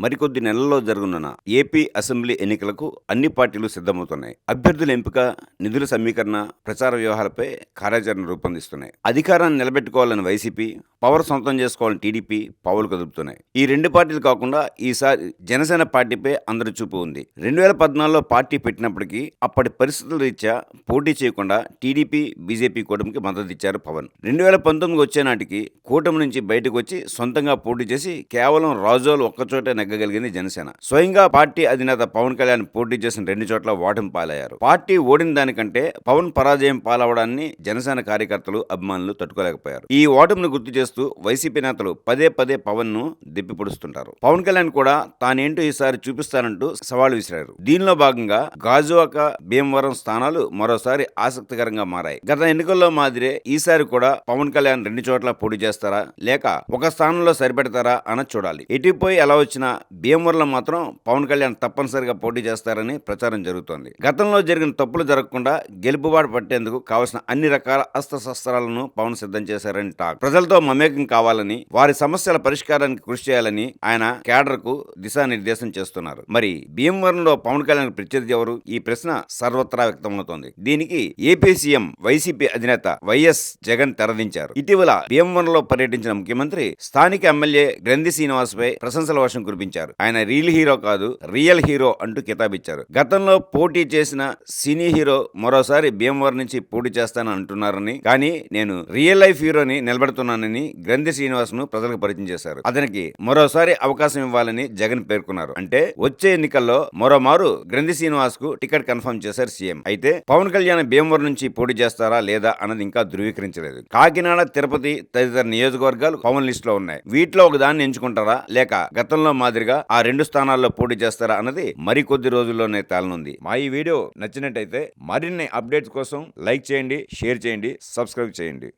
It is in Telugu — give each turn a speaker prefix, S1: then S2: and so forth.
S1: మరికొద్ది నెలల్లో జరగనున్న ఏపీ అసెంబ్లీ ఎన్నికలకు అన్ని పార్టీలు సిద్ధమవుతున్నాయి. అభ్యర్థుల ఎంపిక నిధుల సమీకరణ ప్రచార వ్యూహాలపై కార్యాచరణ రూపొందిస్తున్నాయి. అధికారాన్ని నిలబెట్టుకోవాలని వైసీపీ పవర్ సొంతం చేసుకోవాలని టీడీపీ పావులు కదుపుతున్నాయి. ఈ రెండు పార్టీలు కాకుండా ఈసారి జనసేన పార్టీపై అందరి చూపు ఉంది. రెండు వేల పద్నాలుగులో పార్టీ పెట్టినప్పటికీ అప్పటి పరిస్థితుల రీత్యా పోటీ చేయకుండా టీడీపీ బీజేపీ కూటమికి మద్దతు ఇచ్చారు పవన్. రెండు వేల పంతొమ్మిది వచ్చే నాటికి కూటమి నుంచి బయటకు వచ్చి సొంతంగా పోటీ చేసి కేవలం రాజోలు ఒక్కచోటే నెగ్గగలిగింది జనసేన. స్వయంగా పార్టీ అధినేత పవన్ కళ్యాణ్ పోటీ చేసిన రెండు చోట్ల ఓటమి పాలయ్యారు. పార్టీ ఓడిన దానికంటే పవన్ పరాజయం పాలవడాన్ని జనసేన కార్యకర్తలు అభిమానులు తట్టుకోలేకపోయారు. ఈ ఓటమిని గుర్తు చేస్తూ వైసీపీ నేతలు పదే పదే పవన్ను దిప్పిపొడుస్తుంటారు పవన్ కళ్యాణ్ కూడా తానేంటో ఈసారి చూపిస్తానంటూ సవాల్ విసిరారు. దీనిలో భాగంగా గాజువాక భీమవరం స్థానాలు మరోసారి ఆసక్తికరంగా మారాయి. గత ఎన్నికల్లో మాదిరే ఈసారి కూడా పవన్ కళ్యాణ్ రెండు చోట్ల పోటీ చేస్తారా? లేక ఒక స్థానంలో సరిపెడతారా అన్న చూడాలి. ఎటుపోయి ఎలా వచ్చినా భీమవరంలో మాత్రం పవన్ కళ్యాణ్ తప్పనిసరిగా పోటీ చేస్తారని ప్రచారం జరుగుతోంది. గతంలో జరిగిన తప్పులు జరగకుండా గెలుపుబాటు పట్టేందుకు కావలసిన అన్ని రకాల అస్త్రశస్త్రాలను పవన్ సిద్ధం చేశారని టాక్. ప్రజలతో మమేకం కావాలని వారి సమస్యల పరిష్కారానికి కృషి చేయాలని ఆయన కేడర్కు దిశానిర్దేశం చేస్తున్నారు. మరి భీమవరంలో పవన్ కళ్యాణ్ ప్రత్యర్థి ఎవరు? ఈ ప్రశ్న సర్వత్రా వ్యక్తమవుతోంది. దీనికి ఏపీ సీఎం వైసీపీ అధినేత వైఎస్ జగన్ తెరదించారు. ఇటీవల భీమవరంలో పర్యటించిన ముఖ్యమంత్రి స్థానిక ఎమ్మెల్యే గ్రంథి శ్రీనివాస్ పై ప్రశంసల వర్షం కురిపించారు. ఆయన రీల్ హీరో కాదు రియల్ హీరో అంటూ కితాబిచ్చారు. గతంలో పోటీ చేసిన సినీ హీరో మరోసారి భీమవరం నుంచి పోటీ చేస్తాను అంటున్నారని కానీ నేను రియల్ లైఫ్ హీరోని నిలబెడుతున్నానని గ్రంథి శ్రీనివాస్ను ప్రజలకు పరిచయం చేశారు. అతనికి మరోసారి అవకాశం ఇవ్వాలని జగన్ పేర్కొన్నారు. అంటే వచ్చే ఎన్నికల్లో మరోమారు గ్రంథి శ్రీనివాస్కు టికెట్ కన్ఫర్మ్ చేశారు సీఎం. అయితే పవన్ కళ్యాణ్ భీమవరం నుంచి పోటీ చేస్తారా లేదా అన్నది ఇంకా ధృవీకరించలేదు. కాకినాడ తిరుపతి తదితర నియోజకవర్గాలు పవన్ లిస్ట్లో ఉన్నాయి. వీటిలో ఒక దాన్ని ఎంచుకుంటారా? లేక గతంలో మా మాదిరిగా ఆ రెండు స్థానాల్లో పోటీ చేస్తారా అన్నది మరికొద్ది రోజుల్లోనే తేలనుంది. మా ఈ వీడియో నచ్చినట్టయితే మరిన్ని అప్డేట్స్ కోసం లైక్ చేయండి షేర్ చేయండి సబ్స్క్రైబ్ చేయండి.